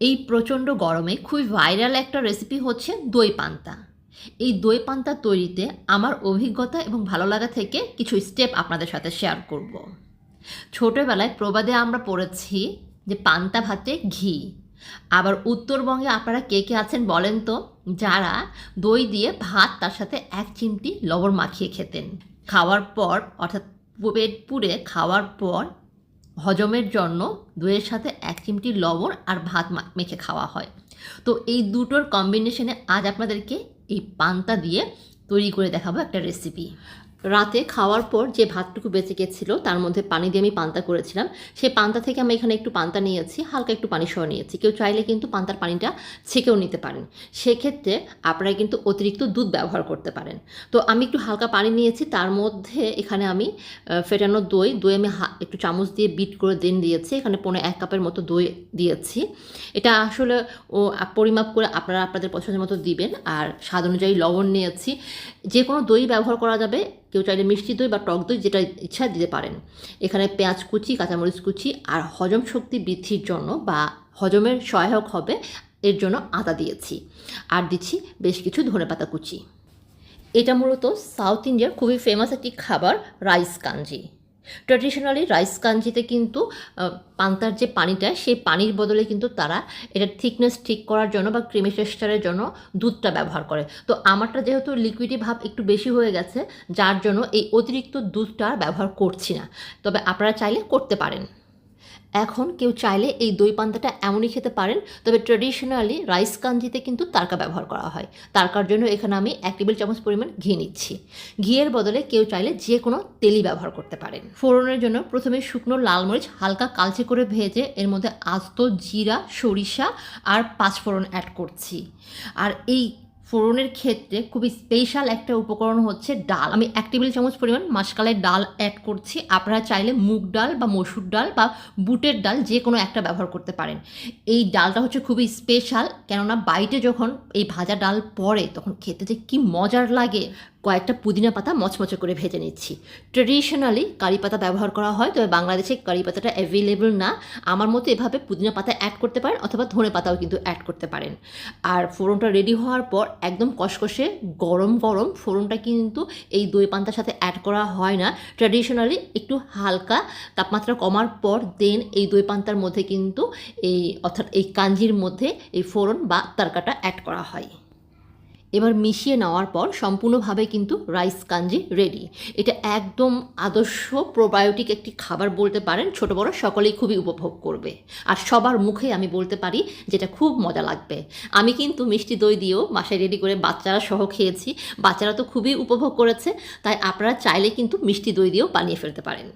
এই প্রচণ্ড গরমে খুবই ভাইরাল একটা রেসিপি হচ্ছে দই পান্তা। এই দই পান্তা তৈরিতে আমার অভিজ্ঞতা এবং ভালো লাগা থেকে কিছু স্টেপ আপনাদের সাথে শেয়ার করব। ছোটোবেলায় প্রবাদে আমরা পড়েছি যে পান্তা ভাতে ঘি। আবার উত্তরবঙ্গে আপনারা কে কে আছেন বলেন তো? যারা দই দিয়ে ভাত, তার সাথে এক চিমটি লবণ মাখিয়ে খেতেন। খাওয়ার পর, অর্থাৎ পেট পুড়ে খাওয়ার পর হজমের জন্য দইয়ের সাথে এক চিমটি লবণ আর ভাত মেখে খাওয়া হয়। তো এই দুটোর কম্বিনেশনে আজ আপনাদেরকে এই পান্তা দিয়ে তৈরি করে দেখাবো একটা রেসিপি রাতে খাওয়ার পর যে ভাতটুকু বেঁচে গেছিল, তার মধ্যে পানি দিয়ে আমি পান্তা করেছিলাম। সেই পান্তা থেকে আমি এখানে একটু পান্তা নিয়েছি, হালকা একটু পানি সহ নিয়েছি। কেউ চাইলে কিন্তু পান্তার পানিটা ছেঁকেও নিতে পারেন। সেক্ষেত্রে আপনারা কিন্তু অতিরিক্ত দুধ ব্যবহার করতে পারেন। তো আমি একটু হালকা পানি নিয়েছি, তার মধ্যে এখানে আমি ফেটানো দই দই আমি একটু চামচ দিয়ে বিট করে দিন দিয়েছি। এখানে পনেরো এক কাপের মতো দই দিয়েছি। এটা আসলে ও পরিমাপ করে আপনারা আপনাদের পছন্দের মতো দিবেন। আর স্বাদ অনুযায়ী লবণ নিয়েছি। যে কোনো দই ব্যবহার করা যাবে। কেউ চাইলে মিষ্টি দই বা টক দই যেটা ইচ্ছা দিতে পারেন। এখানে পেঁয়াজ কুচি, কাঁচামরিচ কুচি আর হজম শক্তি বৃদ্ধির জন্য বা হজমের সহায়ক হবে এর জন্য আদা দিয়েছি। আর দিচ্ছি বেশ কিছু ধনেপাতা কুচি। এটা মূলত সাউথ ইন্ডিয়ার খুবই ফেমাস একটি খাবার, রাইস কাঞ্জি। ট্র্যাডিশনালি রাইস কাঞ্জিতে কিন্তু পান্তার যে পানিটা, সেই পানির বদলে কিন্তু তারা এটার থিকনেস ঠিক করার জন্য বা ক্রিমি টেক্সচারের জন্য দুধটা ব্যবহার করে। তো আমারটা যেহেতু লিকুইডি ভাব একটু বেশি হয়ে গেছে, যার জন্য এই অতিরিক্ত দুধটা ব্যবহার করছি না। তবে আপনারা চাইলে করতে পারেন। এখন কেউ চাইলে এই দই পান্তাটা এমনই খেতে পারেন, তবে ট্রেডিশনালি রাইস কাঞ্জিতে কিন্তু তারকা ব্যবহার করা হয়। তারকার জন্য এখানে আমি এক টেবিল চামচ পরিমাণ ঘি নিচ্ছি। ঘিয়ের বদলে কেউ চাইলে যে কোনো তেলই ব্যবহার করতে পারেন। ফোড়নের জন্য প্রথমে শুকনো লাল মরিচ হালকা কালচে করে ভেজে এর মধ্যে আস্ত জিরা, সরিষা আর পাঁচফোড়ন অ্যাড করছি। আর এই ফোড়নের ক্ষেত্রে খুবই স্পেশাল একটা উপকরণ হচ্ছে ডাল। আমি এক টেবিল চামচ পরিমাণ মাসকালের ডাল অ্যাড করছি। আপনারা চাইলে মুগ ডাল বা মসুর ডাল বা বুটের ডাল যে কোনো একটা ব্যবহার করতে পারেন। এই ডালটা হচ্ছে খুবই স্পেশাল কেননা বাইটে যখন এই ভাজা ডাল পড়ে তখন খেতে যে কী মজার লাগে। কয়েকটা পুদিনা পাতা মচমচে করে ভেজে নিচ্ছি। ট্রেডিশনালি কারি পাতা ব্যবহার করা হয়, তবে বাংলাদেশে কারি পাতাটা অ্যাভেলেবল না। আমার মতো এভাবে পুদিনা পাতা অ্যাড করতে পারেন অথবা ধনে পাতাও কিন্তু অ্যাড করতে পারেন। আর ফোড়নটা রেডি হওয়ার পর একদম কষকষে গরম গরম ফোড়নটা কিন্তু এই দই পান্তার সাথে অ্যাড করা হয় না। ট্র্যাডিশনালি একটু হালকা তাপমাত্রা কমার পর দেন এই দই পান্তার মধ্যে কিন্তু এই অর্থাৎ এই কাঞ্জির মধ্যে এই ফোড়ন বা তরকাটা অ্যাড করা হয়। এবার মিশিয়ে নেওয়ার পর সম্পূর্ণভাবে কিন্তু রাইস কাঞ্জি রেডি এটা একদম আদর্শ প্রোবায়োটিক একটি খাবার বলতে পারেন, ছোট বড় সকলেই খুবই উপভোগ করবে। আর সবার মুখে আমি বলতে পারি যেটা খুব মজা লাগবে। আমি কিন্তু মিষ্টি দই দিয়েও বাসায় রেডি করে বাচ্চারা সহ খেয়েছি। বাচ্চারা তো খুবই উপভোগ করেছে, তাই আপনারা চাইলে কিন্তু মিষ্টি দই দিয়েও বানিয়ে ফেলতে পারেন।